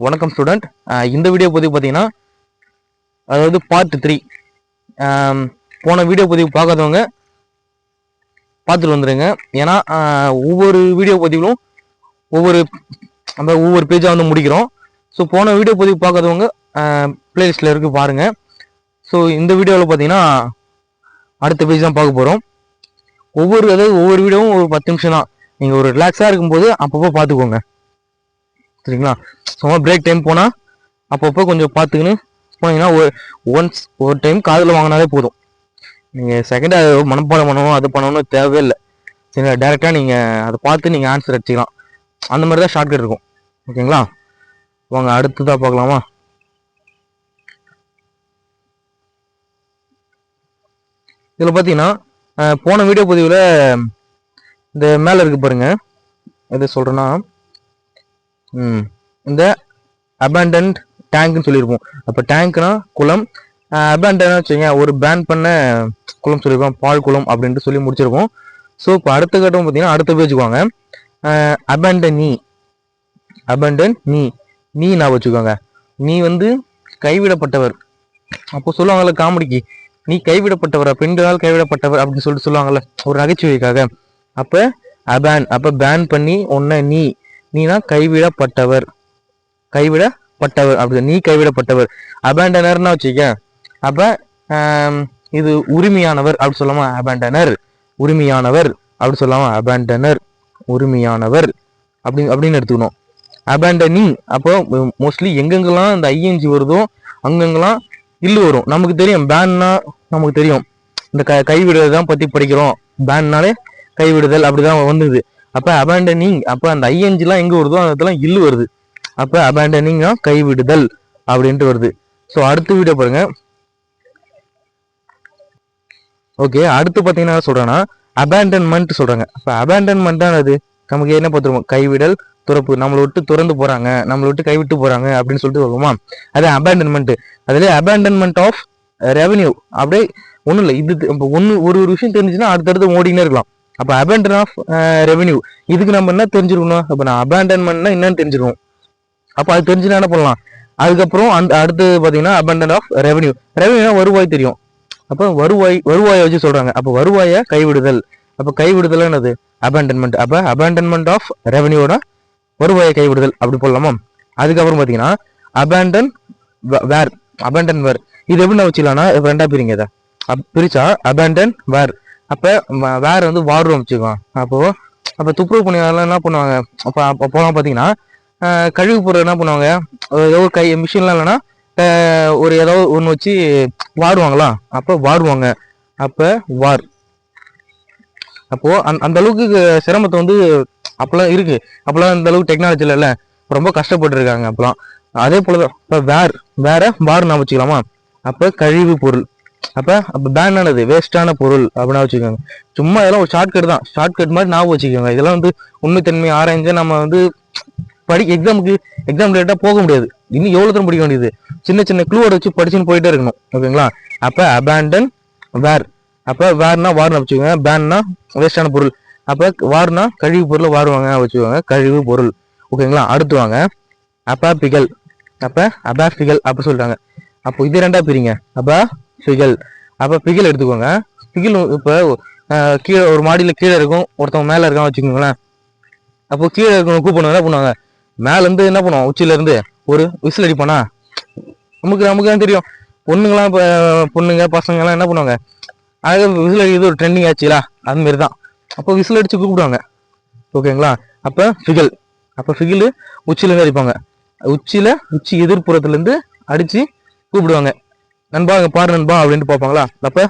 வணக்கம் ஸ்டூடெண்ட் இந்த வீடியோ பதிவு பார்த்தீங்கன்னா அதாவது பார்ட் த்ரீ போன வீடியோ பதிவு பார்க்காதவங்க பார்த்துட்டு வந்துடுங்க ஏன்னா ஒவ்வொரு வீடியோ பதிவிலும் ஒவ்வொரு நம்ம ஒவ்வொரு பேஜாக வந்து முடிக்கிறோம். ஸோ போன வீடியோ பதிவு பார்க்காதவங்க பிளேலிஸ்ட்டில் இருக்கு பாருங்கள் ஸோ இந்த வீடியோவில் பார்த்தீங்கன்னா அடுத்த பேஜ் தான் பார்க்க போகிறோம் ஒவ்வொரு அதாவது ஒவ்வொரு வீடியோவும் ஒரு பத்து நிமிஷம் தான் நீங்கள் ஒரு ரிலாக்ஸாக இருக்கும்போது அப்பப்போ பார்த்துக்கோங்க. சரிங்களா? சும்மா பிரேக் டைம் போனால் அப்பப்போ கொஞ்சம் பார்த்துக்கின்னு போனீங்கன்னா ஒரு ஒன்ஸ் ஒரு டைம் காதில் வாங்கினாலே போதும். நீங்கள் செகண்டாக மனப்பாடம் பண்ணணும் அது பண்ணணும் தேவையே இல்லை. சரிங்களா? டேரெக்டாக நீங்கள் அதை பார்த்து நீங்கள் ஆன்சர் அடிச்சிக்கலாம். அந்த மாதிரி தான் ஷார்ட்கட் இருக்கும். ஓகேங்களா? வாங்க அடுத்ததாக பார்க்கலாமா? இதில் பார்த்தீங்கன்னா போன வீடியோ பதிவில் இந்த மேலே இருக்கு பாருங்கள் எது சொல்கிறேன்னா இந்த அபேண்டன்ட் டேங்க்னு சொல்லியிருப்போம். அப்போ டேங்க்னா குளம். அபேண்டன் வச்சுங்க ஒரு பேன் பண்ண குளம் சொல்லியிருப்போம் பால் குளம் அப்படின்ட்டு சொல்லி முடிச்சிருப்போம் ஸோ இப்போ அடுத்த கட்டம் பார்த்தீங்கன்னா அடுத்த பேஜுக்கு வாங்க அபேண்டன் நீ. அபேண்டன் நீ. நீ நான் வச்சுக்கோங்க. நீ வந்து கைவிடப்பட்டவர். அப்போ சொல்லுவாங்கல்ல காமெடிக்கு நீ கைவிடப்பட்டவரா பெண்களால் கைவிடப்பட்டவர் அப்படின்னு சொல்லிட்டு சொல்லுவாங்கல்ல ஒரு நகைச்சுவைக்காக. அப்போ அபேன் அப்போ பேன் பண்ணி உன்னை நீ. நீனா கைவிடப்பட்டவர். கைவிடப்பட்டவர். அப்படி நீ கைவிடப்பட்டவர். அபேண்டனர்னா வச்சுக்க அப்ப இது உரிமையானவர் அப்படி சொல்லாமா? அபேண்டனர். உரிமையானவர் அப்படி சொல்லாமா? அபேண்டனர். உரிமையானவர். அப்படி அப்படின்னு எடுத்துக்கணும். அபேண்டனிங் அப்போ மோஸ்ட்லி எங்கெங்கெல்லாம் இந்த ஐஎன்ஜி வருதோ அங்கெங்கெல்லாம் இல்லு வரும். நமக்கு தெரியும். பேன்னா நமக்கு தெரியும். இந்த க கைவிடுதல் தான் பற்றி படிக்கிறோம். பேன்னாலே கைவிடுதல் அப்படிதான் வந்தது. அப்ப அபேண்டனிங் அப்ப அந்த ஐஎன்ஜிலாம் எங்க வருதோ அதெல்லாம் இல்லு வருது. அப்ப அபேண்டனிங்னா கைவிடுதல் அப்படின்ட்டு வருது. ஸோ அடுத்து வீடியோ பாருங்க. ஓகே அடுத்து பார்த்தீங்கன்னா சொல்கிறேன்னா சொல்றேன்னா அபேண்டன்மெண்ட் சொல்றாங்க. அப்ப அபேண்டன்மெண்ட் தான் அது. நமக்கு என்ன பார்த்துருவோம்? கைவிடல் துறப்பு. நம்மளை விட்டு துறந்து போறாங்க. நம்மளை விட்டு கைவிட்டு போறாங்க அப்படின்னு சொல்லிட்டு வருவோமா? அது அபேண்டன்மெண்ட் அதுல அபேண்டன்மெண்ட் ஆஃப் ரெவன்யூ அப்படியே ஒன்றும் இல்லை. இது இப்போ ஒன்று ஒரு ஒரு விஷயம் தெரிஞ்சுன்னா அடுத்தடுத்து ஓடினே இருக்கலாம். அப்போ அபேண்டன் ஆஃப் ரெவென்யூ இதுக்கு நம்ம என்ன தெரிஞ்சிருக்கணும்? அப்போ நான் அபேண்டன்மெண்ட்னா என்னன்னு தெரிஞ்சிருக்கணும். அப்போ அது தெரிஞ்சு என்ன பண்ணலாம்? அதுக்கப்புறம் அந்த அடுத்து பார்த்தீங்கன்னா அபேண்டன் ஆஃப் ரெவன்யூ ரெவென்யூனா வருவாய் தெரியும். அப்போ வருவாய் வருவாயை வச்சு சொல்கிறாங்க அப்போ வருவாயை கைவிடுதல். அப்போ கைவிடுதல் என்னது? அபேண்டன்மெண்ட் அப்போ அபேண்டன்மெண்ட் ஆஃப் ரெவன்யூட வருவாயை கைவிடுதல். அப்படி போடலாமா? அதுக்கப்புறம் பார்த்தீங்கன்னா அபேண்டன் வேர் அபேண்டன் வேர் இது எப்படி நான் வச்சுக்கலாம்னா ரெண்டாக பிரிங்க இதை. அப் பிரிச்சா அபேண்டன் வேர் அப்போ வேர் வந்து வார் ரூம் வச்சுக்கோங்க அப்போ அப்போ துப்புரவு பணியாளர்லாம் என்ன பண்ணுவாங்க? அப்போ அப்போ போலாம் பார்த்தீங்கன்னா கழிவு பொருள் என்ன பண்ணுவாங்க? ஏதோ ஒரு கை மிஷின்லாம் இல்லைன்னா ஒரு ஏதோ ஒன்று வச்சு வாடுவாங்களா அப்போ வாடுவாங்க அப்போ வார் அப்போது அந் அந்த அளவுக்கு சிரமத்தை வந்து அப்போலாம் இருக்குது அப்போலாம் அந்த அளவுக்கு டெக்னாலஜி இல்லைல்ல ரொம்ப கஷ்டப்பட்டுருக்காங்க அப்போலாம். அதே போல் தான் இப்போ வேர் வேற வார் நான் வச்சுக்கலாமா? அப்போ கழிவு பொருள். அப்போ அப்போ பேன் ஆனது வேஸ்டான பொருள் அப்படின்னா வச்சுக்கோங்க. சும்மா இதெல்லாம் ஒரு ஷார்ட்கட் தான். ஷார்ட்கட் மாதிரி ஞாபகம் வச்சுக்கோங்க. இதெல்லாம் வந்து உண்மைத்தன்மை ஆராய்ஞ்சு நம்ம வந்து படி எக்ஸாமுக்கு எக்ஸாம் டேட்டாக போக முடியாது. இன்னும் எவ்வளோ தூரம் படிக்க வேண்டியது? சின்ன சின்ன க்ளூவோட வச்சு படிச்சுன்னு போயிட்டே இருக்கணும். ஓகேங்களா? அப்போ அபேண்டன் வேர் அப்போ வேர்னா வார்னு வச்சுக்கோங்க. பேன்னா வேஸ்டான பொருள். அப்போ வார்னா கழிவு பொருளை வாருவாங்க வச்சுக்கோங்க. கழிவு பொருள். ஓகேங்களா? அடுத்து வாங்க. அபாபிகள் அப்போ அபாஃபிகல் அப்படி சொல்கிறாங்க அப்போ இது ரெண்டா பிரிங்க. அப்போ பிகல். அப்போ பிகல் எடுத்துக்கோங்க. பிகில் இப்போ கீழே ஒரு மாடியில் கீழே இருக்கும். ஒருத்தவங்க மேலே இருக்கான் வச்சுக்கோங்களேன். அப்போ கீழே இருக்கவங்க கூப்பிடணும் என்ன பண்ணுவாங்க? மேலேருந்து என்ன பண்ணுவோம்? உச்சிலேருந்து ஒரு விசில் அடிப்பானா நமக்கு நமக்கு தான் தெரியும். பொண்ணுங்களாம் இப்போ பொண்ணுங்க பசங்கள்லாம் என்ன பண்ணுவாங்க? அழகா விசில் அடிக்கிறது ஒரு ட்ரெண்டிங் ஆச்சுங்களா அதுமாரி தான். அப்போ விசில் அடித்து கூப்பிடுவாங்க. ஓகேங்களா? அப்போ ஃபிகல் அப்போ ஃபிகில் உச்சிலேருந்து அடிப்பாங்க. உச்சியில் உச்சி எதிர்ப்புறத்துலேருந்து அடித்து கூப்பிடுவாங்க. நண்பா அங்க பாரு நண்பா அப்படின்ட்டு பார்ப்பாங்களா? அப்போ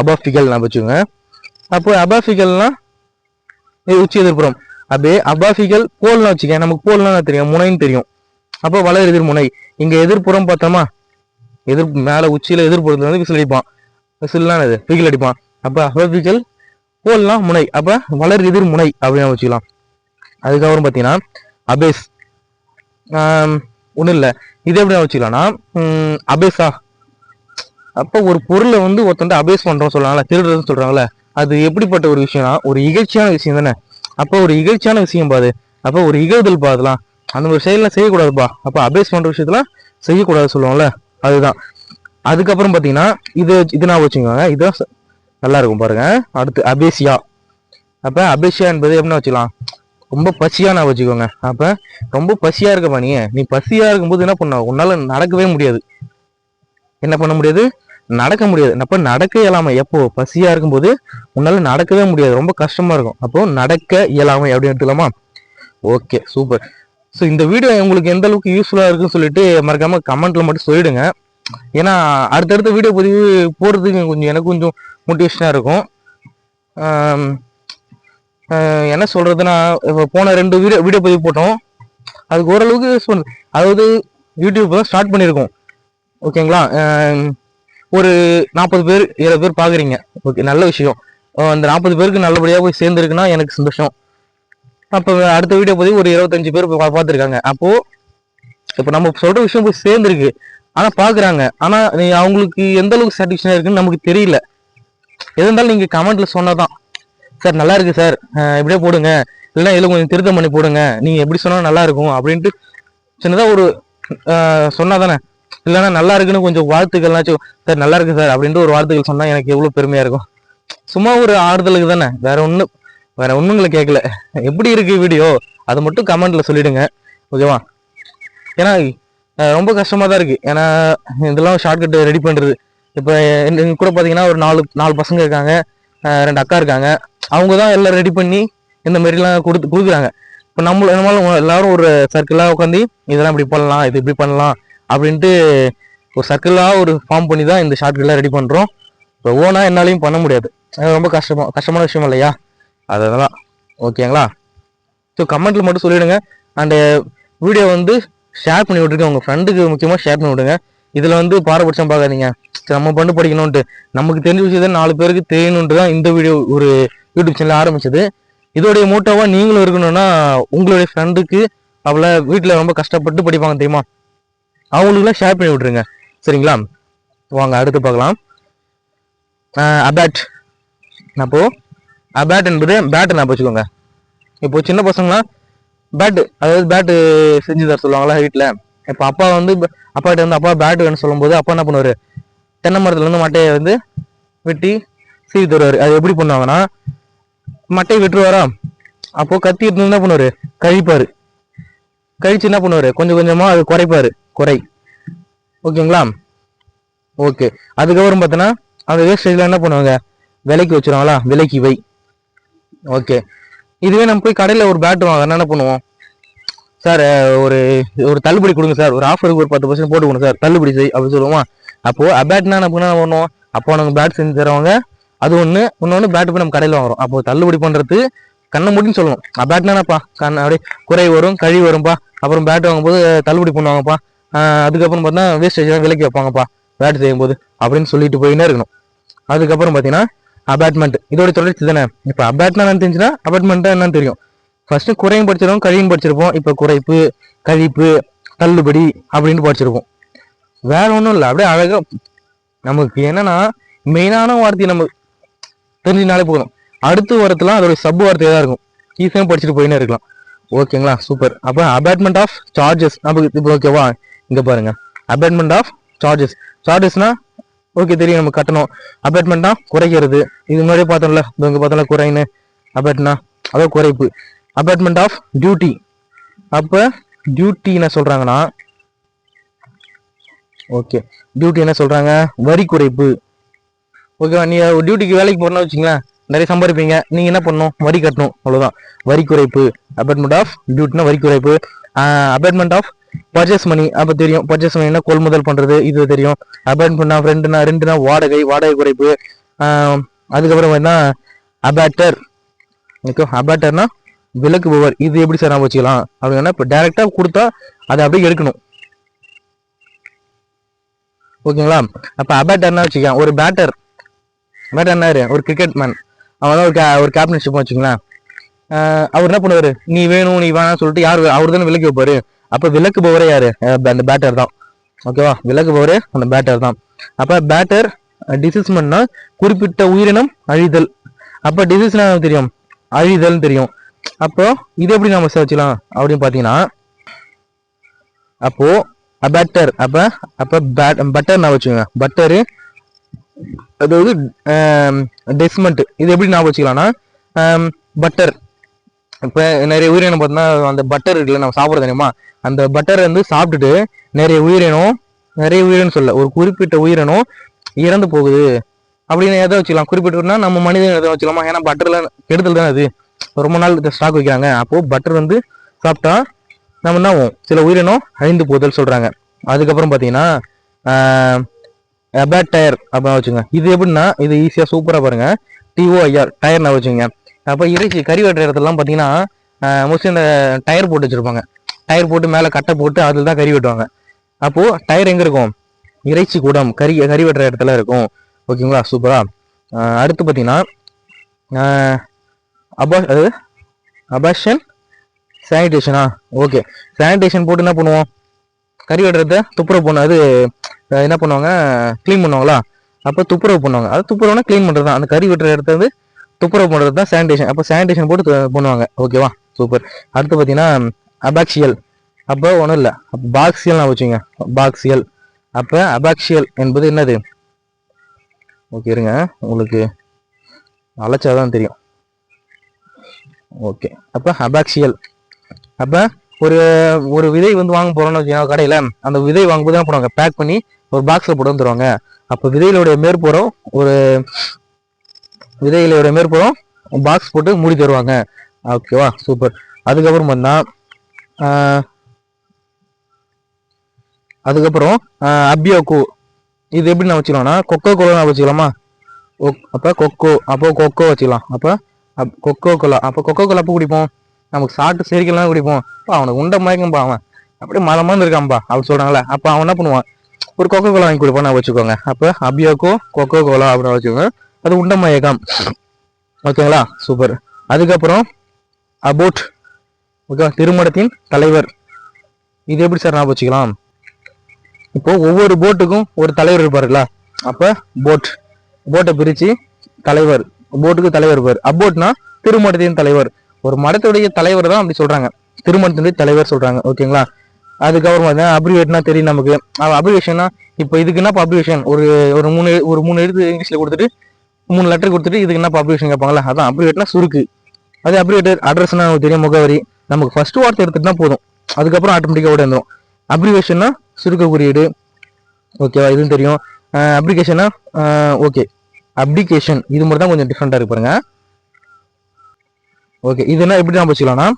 அபாஃபிகல் நான் வச்சுக்கோங்க. அப்போ அபாஃபிகல்னா உச்சி எதிர்ப்புறம். அப்படியே அபாஃபிகல் போல்னா வச்சுக்கேன் நமக்கு போல்னா தெரியும்? முனைன்னு தெரியும். அப்போ வளர் எதிர் முனை. இங்கே எதிர்ப்புறம் பார்த்தோமா? எதிர் மேலே உச்சியில் எதிர்ப்புறத்துல வந்து விசில் அடிப்பான். விசில்லாம் இது ஃபிகல் அடிப்பான். அப்போ அபாஃபிகல் போல்னா முனை. அப்போ வளர் எதிர் முனை அப்படின்னு வச்சுக்கலாம். அதுக்கப்புறம் பார்த்தீங்கன்னா அபேஸ் ஒன்றும் இல்லை. இது எப்படி வச்சுக்கலாம்னா அபேஸா அப்போ ஒரு பொருளை வந்து ஒருத்தன் அபேஸ் பண்ணுறோம் சொல்றாங்கல்ல திருடுறதுன்னு சொல்றாங்கல்ல அது எப்படிப்பட்ட ஒரு விஷயம்னா ஒரு இகழ்ச்சியான விஷயம் தானே. அப்போ ஒரு இகழ்ச்சியான விஷயம் பாது அப்போ ஒரு இகழ்தல் பாதுலாம் அந்த ஒரு செயலாம் செய்யக்கூடாதுப்பா. அப்போ அபேஸ் பண்ணுற விஷயத்துல செய்யக்கூடாது சொல்லுவோம்ல. அதுதான். அதுக்கப்புறம் பார்த்தீங்கன்னா இது இது நான் வச்சுக்கோங்க. இதுதான் நல்லாயிருக்கும் நல்லா இருக்கும் பாருங்க. அடுத்து அபேசியா அப்போ அபேசியா என்பது எப்படின்னா வச்சுக்கலாம். ரொம்ப பசியாக நான் வச்சுக்கோங்க. அப்போ ரொம்ப பசியாக இருக்கப்பா நீ. நீ பசியா இருக்கும்போது என்ன பண்ண உன்னால் நடக்கவே முடியாது. என்ன பண்ண முடியாது? நடக்க முடியாது. அப்ப நடக்க இயலாமை. எப்போ? பசியா இருக்கும்போது உன்னால நடக்கவே முடியாது. ரொம்ப கஷ்டமா இருக்கும். அப்போ நடக்க இயலாமை அப்படின்னு எடுத்துக்கலாமா? ஓகே சூப்பர் ஸோ இந்த வீடியோ உங்களுக்கு எந்த அளவுக்கு யூஸ்ஃபுல்லாக இருக்குன்னு சொல்லிட்டு மறக்காம கமெண்ட்ல மட்டும் சொல்லிடுங்க. ஏன்னா அடுத்தடுத்த வீடியோ பதிவு போடுறதுக்கு கொஞ்சம் எனக்கு கொஞ்சம் மோட்டிவேஷனாக இருக்கும். என்ன சொல்கிறதுனா இப்போ போன ரெண்டு வீடியோ வீடியோ பதிவு போட்டோம். அதுக்கு ஓரளவுக்கு யூஸ் பண்ணுது அதாவது யூடியூப் தான் ஸ்டார்ட் பண்ணியிருக்கோம். ஓகேங்களா ஒரு நாற்பது பேர் இருபது பேர் பார்க்குறீங்க ஓகே நல்ல விஷயம். அந்த நாற்பது பேருக்கு நல்லபடியாக போய் சேர்ந்துருக்குன்னா எனக்கு சந்தோஷம். அப்போ அடுத்த வீடியோ போய் ஒரு இருபத்தஞ்சு பேர் பார்த்துருக்காங்க அப்போது இப்போ நம்ம சொல்கிற விஷயம் போய் சேர்ந்துருக்கு. ஆனால் பார்க்குறாங்க ஆனால் நீ அவங்களுக்கு எந்த அளவுக்கு சாட்டிஸ்ஃபேக்ஷன் இருக்குன்னு நமக்கு தெரியல. எது இருந்தாலும் நீங்க கமெண்ட்ல சொன்னதான். சார் நல்லா இருக்கு சார். இப்படியே போடுங்க. இல்லைன்னா இதில் கொஞ்சம் திருத்தம் பண்ணி போடுங்க. நீங்கள் எப்படி சொன்னால் நல்லா இருக்கும். அப்படின்ட்டு சின்னதாக ஒரு அஹ், சொன்னாதானே? இல்லைன்னா நல்லா இருக்குன்னு கொஞ்சம் வாழ்த்துக்கள்னாச்சும் சார் நல்லா இருக்கு சார் அப்படின்ட்டு ஒரு வார்த்தைகள் சொன்னால் எனக்கு எவ்வளோ பெருமையாக இருக்கும். சும்மா ஒரு ஆறுதலுக்கு தானே வேற ஒன்றும் வேற ஒன்றுங்களை கேட்கல எப்படி இருக்கு வீடியோ அதை மட்டும் கமெண்ட்ல சொல்லிடுங்க ஓகேவா? ஏன்னா ரொம்ப கஷ்டமாக தான் இருக்குது ஏன்னா இதெல்லாம் ஷார்ட்கட் ரெடி பண்ணுறது இப்போ எங்கள் கூட பார்த்தீங்கன்னா ஒரு நாலு நாலு பசங்க இருக்காங்க ரெண்டு அக்கா இருக்காங்க. அவங்க தான் எல்லாம் ரெடி பண்ணி இந்த மாதிரிலாம் கொடுத்து கொடுக்குறாங்க. இப்போ நம்மள நம்மளால எல்லாரும் ஒரு சர்க்கிளாக உட்காந்து இதெல்லாம் இப்படி பண்ணலாம் இது இப்படி பண்ணலாம். அப்படின்ட்டு ஒரு சர்க்கிளாக ஒரு ஃபார்ம் பண்ணி தான் இந்த ஷார்ட்கட்லாம் ரெடி பண்ணுறோம் இப்போ ஓனாக என்னாலையும் பண்ண முடியாது. அது ரொம்ப கஷ்டமா கஷ்டமான விஷயம் இல்லையா? அதெல்லாம் ஓகேங்களா ஸோ கமெண்ட்டில் மட்டும் சொல்லிவிடுங்க அண்டு வீடியோ வந்து ஷேர் பண்ணி விட்டுருங்க. உங்கள் ஃப்ரெண்டுக்கு முக்கியமாக ஷேர் பண்ணி விடுங்க. இதில் வந்து பாரபட்சம் பார்க்காதீங்க. நம்ம பண்ணு படிக்கணும்ன்ட்டு. நமக்கு தெரிஞ்ச விஷயத்த நாலு பேருக்கு தெரியணுன்ட்டு தான் இந்த வீடியோ ஒரு யூடியூப் சேனல் ஆரம்பிச்சது. இதோடைய மோட்டோவாக நீங்களும் இருக்கணும்னா உங்களுடைய ஃப்ரெண்டுக்கு அவளை வீட்டில் ரொம்ப கஷ்டப்பட்டு படிப்பாங்க தெரியுமா? அவங்களுக்குலாம் ஷேர் பண்ணி விட்ருங்க சரிங்களா? வாங்க அடுத்து பார்க்கலாம். அபேட் அப்போது அபேட் என்பது பேட்டு நான் வச்சுக்கோங்க. இப்போ சின்ன பசங்களாம் பேட்டு அதாவது பேட்டு செஞ்சு தர சொல்லுவாங்களா வீட்டில் இப்போ அப்பா வந்து அப்பாட்ட வந்து அப்பா பேட் வேணும்னு சொல்லும்போது அப்பா என்ன பண்ணுவார்? தென்னை மரத்துலேருந்து மட்டையை வந்து வெட்டி சீவி தருவார். அது எப்படி பண்ணுவாங்கன்னா மட்டையை வெட்டுருவாரா அப்போது கத்தி எடுத்து என்ன பண்ணுவார்? கழிப்பார். கழிச்சு என்ன பண்ணுவார்? கொஞ்சம் கொஞ்சமாக அது குறைப்பார். குறை. ஓகேங்களா? ஓகே. அதுக்கப்புறம் பார்த்தோன்னா அந்த வேஸ்டேஜில் என்ன பண்ணுவாங்க? விலைக்கு வச்சிருவாங்களா? விலைக்கு வை. ஓகே. இதுவே நம்ம போய் கடையில் ஒரு பேட் வாங்க என்ன பண்ணுவோம்? சார் ஒரு ஒரு தள்ளுபடி கொடுங்க சார். ஒரு ஆஃபருக்கு ஒரு பத்து பர்சன்ட் போட்டு கொடுங்க சார். தள்ளுபடி செய் அப்படின்னு சொல்லுவோமா? அப்போது அபேட்னா நம்ம என்ன பண்ணுவோம்? அப்போ நம்ம பேட் செஞ்சு தரவங்க அது ஒன்று இன்னொன்று பேட் போய் நம்ம கடையில் வாங்குறோம். அப்போ தள்ளுபடி பண்ணுறது கண்ணை முடின்னு சொல்லணும் அபேட்னாப்பா கண் அப்படியே குறை வரும் கழி வரும்பா. அப்புறம் பேட் வாங்கும்போது தள்ளுபடி பண்ணுவாங்கப்பா. அதுக்கப்புறம் பார்த்தா வேஸ்டேஜ்லாம் விலைக்கு வைப்பாங்கப்பா பேட் செய்யும்போது அப்படின்னு சொல்லிட்டு போயின்னே இருக்கணும். அதுக்கப்புறம் பார்த்தீங்கன்னா அபேட்மெண்ட் இதோட தொடர்ச்சி தானே? இப்போ அபேட்னா என்னன்னு தெரிஞ்சுன்னா அபேட்மெண்ட்டா என்னன்னு தெரியும். ஃபர்ஸ்ட் குறையும் படிச்சிருப்போம் கழியும் படிச்சிருப்போம். இப்போ குறைப்பு கழிப்பு தள்ளுபடி அப்படின்னு படிச்சிருப்போம். வேற ஒன்றும் இல்லை அப்படியே அழகாக நமக்கு என்னன்னா மெயினான வார்த்தையை நம்ம தெரிஞ்சினாலே போதும். அடுத்த வாரத்துலாம் அதோட சப் வார்த்தையாக தான் இருக்கும். ஈஸியாக படிச்சுட்டு போயினே இருக்கலாம். ஓகேங்களா சூப்பர் அப்போ அபேட்மெண்ட் ஆஃப் சார்ஜஸ் நமக்கு இப்போ ஓகேவா இங்கே பாருங்க. அபேட்மெண்ட் ஆஃப் சார்ஜஸ் சார்ஜஸ்னா ஓகே தெரியும் நம்ம கட்டணும். அபேட்மெண்ட்னா குறைக்கிறது. இது முன்னாடியே பார்த்தோம்ல இவங்க பார்த்தோம்ல குறைன்னு. அபேட்னா அதாவது குறைப்பு. அபேட்மெண்ட் ஆஃப் டியூட்டி அப்போ டியூட்டி என்ன சொல்கிறாங்கன்னா ஓகே டியூட்டி என்ன சொல்கிறாங்க வரி குறைப்பு. ஓகேவா நீங்கள் டியூட்டிக்கு வேலைக்கு போறேன்னு வச்சுங்களேன் நிறைய சம்பாதிப்பீங்க. நீங்கள் என்ன பண்ணணும்? வரி கட்டணும். அவ்வளோதான் வரி குறைப்பு. அபேட்மெண்ட் ஆஃப் டியூட்டினா வரி குறைப்பு. அபேட்மெண்ட் ஆஃப் பர்ச்சேஸ் மணி அப்ப தெரியும். பர்ச்சேஸ் மணினா கொள்முதல் பண்றது இது தெரியும். அபேட் பண்ணா ரெண்டுனா ரெண்டுனா வாடகை வாடகை குறைப்பு. அதுக்கப்புறம் என்ன அபேட்டர் ஓகே அபேட்டர்னா விலக்குபவர் இது எப்படி சார் நான் வச்சுக்கலாம்? அப்படின்னா இப்போ டைரக்டா கொடுத்தா அதை அப்படியே எடுக்கணும். ஓகேங்களா? அப்போ அபேட்டர்னா வச்சுக்கலாம். ஒரு பேட்டர் பேட்டர் என்ன ஒரு கிரிக்கெட் மேன் அவன் ஒரு கே ஒரு கேப்டன்ஷிப் வச்சுக்கலாம் அவர் என்ன பண்ணுவார்? நீ வேணும் நீ வேணாம்னு சொல்லிட்டு யார் அவர் தானே விலக்கி வைப்பார்? அப்ப விலக்குபவரே யாரு? அந்த பேட்டர் தான். ஓகேவா விலக்குபவரே அந்த பேட்டர் தான். அப்போ பேட்டர் டிசிஸ்மெண்ட்னா குறிப்பிட்ட உயிரினம் அழிதல். அப்போ டிசீஸ்னா தெரியும். அழிதல் தெரியும். அப்போ இது எப்படி நம்ம சேர்ச்சிக்கலாம் அப்படின்னு பார்த்தீங்கன்னா அப்போ அப்போ பேட்ட அப்ப பட்டர் நான் வச்சுக்கோங்க. பட்டரு அதாவது டெஸ்மெண்ட் இது எப்படி ஞாபகம் வச்சுக்கலாம்னா பட்டர் இப்போ நிறைய உயிரினம் பார்த்தோம்னா அந்த பட்டர் இருக்குல்ல நம்ம சாப்பிட்றது தெரியுமா? அந்த பட்டரை வந்து சாப்பிட்டுட்டு நிறைய உயிரினம் நிறைய உயிரினம் சொல்ல ஒரு குறிப்பிட்ட உயிரினம் இறந்து போகுது. அப்படின்னு எதை வச்சுக்கலாம்? குறிப்பிட்டோம்னா நம்ம மனிதன் எதை வச்சுக்கலாமா? ஏன்னா பட்டர்ல கெடுதல் தானே அது. ரொம்ப நாள் ஸ்டாக் வைக்கிறாங்க. அப்போது பட்டர் வந்து சாப்பிட்டா நம்ம என்ன ஆகும்? சில உயிரினம் அழிந்து போதல் சொல்கிறாங்க அதுக்கப்புறம் பார்த்தீங்கன்னா அபேட் டயர் அப்படின்னு வச்சுங்க இது எப்படின்னா இது ஈஸியாக சூப்பராக பாருங்கள் டிஓஐஆர் டயர்னா வச்சுங்க அப்போ இறைச்சி கறி வெட்டுற இடத்துலலாம் பார்த்தீங்கன்னா மோஸ்ட்லி இந்த டயர் போட்டு வச்சுருப்பாங்க. டயர் போட்டு மேலே கட்டை போட்டு அதில் தான் கறி வெட்டுவாங்க. அப்போது டயர் எங்கே இருக்கும்? இறைச்சி கூடம் கறி கறி வெட்டுற இடத்துல இருக்கும். ஓகேங்களா சூப்பராக அடுத்து பார்த்தீங்கன்னா அபா அது அபாஷன் சானிடேஷனா ஓகே சானிடேஷன் போட்டு என்ன பண்ணுவோம்? கறி வெட்டுறத துப்புரவு பண்ணும் அது என்ன பண்ணுவாங்க? க்ளீன் பண்ணுவாங்களா? அப்போ துப்புரவு பண்ணுவாங்க. அது துப்புரவுனா க்ளீன் பண்ணுறது தான் அந்த கறி வெட்டுற இடத்த வந்து துப்புரவு பண்ணுறது தான் சானிடேஷன் அப்போ சானிடேஷன் போட்டு பண்ணுவாங்க. ஓகேவா சூப்பர் அடுத்து பார்த்தீங்கன்னா அபாக்சியல் அப்போ ஒன்றும் இல்லை. பாக்சியல் நான் வச்சுங்க. பாக்சியல் அப்போ அபாக்சியல் என்பது என்னது? ஓகே இருங்க. உங்களுக்கு அழைச்சாதான் தெரியும். ஓகே அப்போ அபாக்சியல் அப்போ ஒரு ஒரு விதை வந்து வாங்க போறோம்னு வச்சுக்கோங்க கடையில். அந்த விதை வாங்கும்போது என்ன பண்ணுவாங்க? பேக் பண்ணி ஒரு பாக்ஸில் போட்டு வந்துருவாங்க. அப்போ விதைகளுடைய மேற்புறம் ஒரு விதைகளையோட மேற்புறம் பாக்ஸ் போட்டு மூடி தருவாங்க. ஓகேவா சூப்பர் அதுக்கப்புறம் பார்த்தா அதுக்கப்புறம் அபியோக்கு இது எப்படி நான் வச்சுக்கலாம்னா கொக்கோ கோலா வச்சுக்கலாமா? அப்போ கொக்கோ அப்போ கொக்கோ வச்சுக்கலாம். அப்போ கொக்கோ கோலா அப்போ கொக்கோ கோலா அப்போ குடிப்போம்? நமக்கு சாப்பிட்டு செரிக்கலாம் குடிப்போம். அப்போ அவனுக்கு உண்டை மயக்கம்பா அவன். அப்படியே மலமாந்து இருக்கான்பா அப்படி சொல்கிறாங்களே அப்போ அவன் என்ன பண்ணுவான்? ஒரு கொக்கோ கோலா வாங்கி கொடுப்பான் வச்சுக்கோங்க. அப்போ அபியோக்கோ கொக்கோ கோலா அப்படின்னு வச்சுக்கோங்க. அது உண்டமயக்கம் ஓகேங்களா? சூப்பர். அதுக்கப்புறம் அபோட் ஓகே திருமணத்தின் தலைவர். இது எப்படி சார் ஞாபகம் வச்சுக்கலாம்? இப்போ ஒவ்வொரு போட்டுக்கும் ஒரு தலைவர் இருப்பாருல்ல அப்ப போட் போட்டை பிரிச்சு தலைவர். போட்டுக்கு தலைவர் இருப்பார். அபோட்னா திருமணத்தின் தலைவர். ஒரு மடத்துடைய தலைவர் தான் அப்படி சொல்றாங்க. திருமணத்தினுடைய தலைவர் சொல்றாங்க. ஓகேங்களா? அதுக்கப்புறம் பார்த்தீங்கன்னா அப்ரிவேட்னா தெரியும் நமக்கு. அப்ரிவேஷன்னா இப்போ இதுக்கு என்ன அப்ரிவேஷன் ஒரு ஒரு மூணு ஒரு மூணு எழுத்து இங்கிலீஷில் கொடுத்துட்டு மூணு லெட்டர் கொடுத்துட்டு இதுக்கு என்ன அப்ரிவேஷன் கேட்பாங்களா அதான் அப்ரிவேட்னா சுருக்கு. அது அப்ரிவேட்டர் அட்ரஸ்னா நமக்கு தெரியும்? முகவரி. நமக்கு ஃபர்ஸ்ட் வார்த்தை எடுத்துட்டு தான் போதும். அதுக்கப்புறம் ஆட்டோமேட்டிக்காக ஓட வந்துடும் அப்ரிவேஷன்னா சுருக்க குறியீடு. ஓகேவா இதுவும் தெரியும். அப்ளிகேஷன்னா ஓகே அப்ளிகேஷன் இது மட்டும் தான் கொஞ்சம் டிஃப்ரெண்ட்டாக இருக்கு பாருங்க. ஓகே இது என்ன எப்படி நான் வச்சுக்கலாம்னா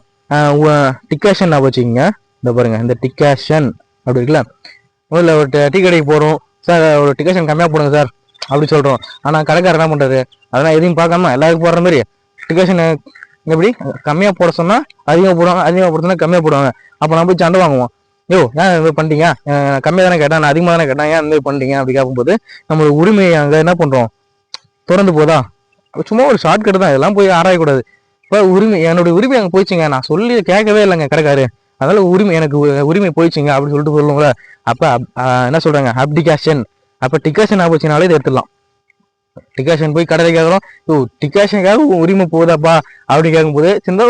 டிக்காஷன் நான் வச்சுக்கோங்க. இந்த பாருங்க இந்த டிக்காஷன் அப்படி இருக்குல்ல? முதல்ல ஒரு டீ கடைக்கு போகிறோம் சார் ஒரு டிக்கேஷன் கம்மியாக போடுங்க சார். அப்படி சொல்கிறோம் ஆனால் கடைக்காரர் என்ன பண்ணுறாரு அதெல்லாம் எதையும் பார்க்காம எல்லாருக்கும் போடுற மாதிரி டிக்கேஷன் எப்படி? கம்மியாக போட சொன்னால் அதிகமாக போடுவாங்க அதிகமாக போடுறதுனா கம்மியாக போடுவாங்க. அப்போ நான் போய் சண்டை வாங்குவோம். யோ ஏன் இது பண்ணிட்டீங்க? கம்மியாக தானே கேட்டேன் நான் அதிகமாக தானே கேட்டேன் ஏன் இந்த பண்ணிட்டீங்க? அப்படி கேட்கும்போது நம்மளோட உரிமையை அங்கே என்ன பண்ணுறோம் திறந்து போதா? சும்மா ஒரு ஷார்ட் கட் தான் இதெல்லாம் போய் ஆராயக்கூடாது. இப்போ உரிமை என்னுடைய உரிமை அங்கே போயிடுச்சுங்க. நான் சொல்லி கேட்கவே இல்லைங்க கடைக்காரு அதனால உரிமை எனக்கு உரிமை போயிடுச்சுங்க அப்படின்னு சொல்லிட்டு சொல்லுவோம்ல. அப்போ என்ன சொல்கிறாங்க அப்டிகேஷன் அப்ப டிகாஷன் ஆப்போச்சுனாலே இதை எடுத்துடலாம். டிகாஷன் போய் கடையில் கேட்கறோம் ஓ டிகாஷனுக்காக உரிமை போகுதாப்பா? அப்படி கேட்கும்போது சின்ன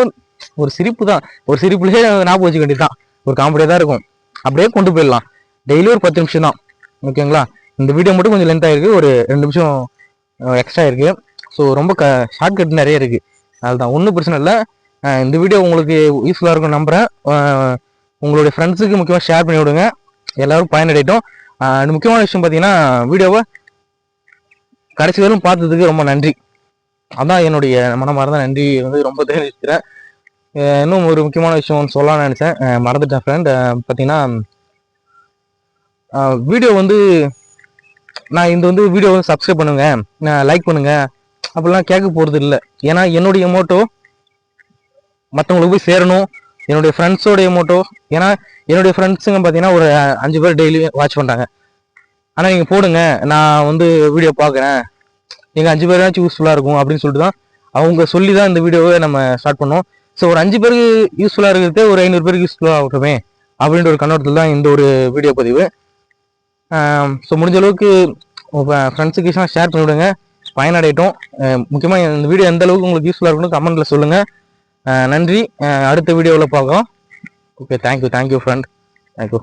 ஒரு சிரிப்பு தான். ஒரு சிரிப்புலேயே ஞாபகம் வச்சுக்க வேண்டியதுதான். ஒரு காமெடியாக தான் இருக்கும். அப்படியே கொண்டு போயிடலாம். டெய்லி ஒரு பத்து நிமிஷம் தான் ஓகேங்களா இந்த வீடியோ மட்டும் கொஞ்சம் லென்த் ஆயிருக்கு ஒரு ரெண்டு நிமிஷம் எக்ஸ்ட்ரா இருக்கு. ஸோ ரொம்ப க ஷார்ட்கட் நிறைய இருக்கு. அதுதான். ஒன்றும் பிரச்சனை இல்லை. இந்த வீடியோ உங்களுக்கு யூஸ்ஃபுல்லாக இருக்கும் நம்புகிறேன் உங்களுடைய ஃப்ரெண்ட்ஸுக்கு முக்கியமாக ஷேர் பண்ணி விடுங்க. எல்லோரும் பயனடையட்டும். முக்கியமான விஷயம் பார்த்தீங்கன்னா வீடியோவை கடைசி வரும் பார்த்ததுக்கு ரொம்ப நன்றி. அதான் என்னுடைய மனமார்ந்த நன்றி வந்து ரொம்ப தெரிவிக்கிறேன் இன்னும் ஒரு முக்கியமான விஷயம் சொல்லலாம்னு நினச்சேன். மறந்துட்டேன் ஃப்ரெண்ட் பார்த்தீங்கன்னா வீடியோ வந்து நான் இந்த வந்து வீடியோ வந்து சப்ஸ்கிரைப் பண்ணுங்க. லைக் பண்ணுங்க. அப்படிலாம் கேட்க போகிறது இல்லை ஏன்னா என்னுடைய மோட்டோ மற்றவங்களுக்கு போய் சேரணும். என்னுடைய ஃப்ரெண்ட்ஸோடைய மோட்டோ ஏன்னா என்னுடைய ஃப்ரெண்ட்ஸுங்க பார்த்தீங்கன்னா ஒரு அஞ்சு பேர் டெய்லி வாட்ச் பண்ணுறாங்க ஆனால் நீங்கள் போடுங்க நான் வந்து வீடியோ பார்க்குறேன் நீங்கள் அஞ்சு பேராச்சும் யூஸ்ஃபுல்லாக இருக்கும் அப்படின்னு சொல்லிட்டு தான் அவங்க சொல்லி தான் இந்த வீடியோவை நம்ம ஸ்டார்ட் பண்ணோம். ஸோ ஒரு அஞ்சு பேருக்கு யூஸ்ஃபுல்லாக இருக்கிறது ஒரு ஐநூறு பேருக்கு யூஸ்ஃபுல்லாக ஆகட்டுமே அப்படின்ற ஒரு கண்ணோட்டத்தில் தான் இந்த ஒரு வீடியோ பதிவு. ஸோ முடிஞ்ச அளவுக்கு ஃப்ரெண்ட்ஸுக்கு ஷேர் பண்ணிவிடுங்க. பயனடையட்டும். முக்கியமாக இந்த வீடியோ எந்த அளவுக்கு உங்களுக்கு யூஸ்ஃபுல்லாக இருக்கணும் கமெண்ட்டில் சொல்லுங்கள் நன்றி. அடுத்த வீடியோவில் பார்க்கலாம். Okay thank you thank you friend thank you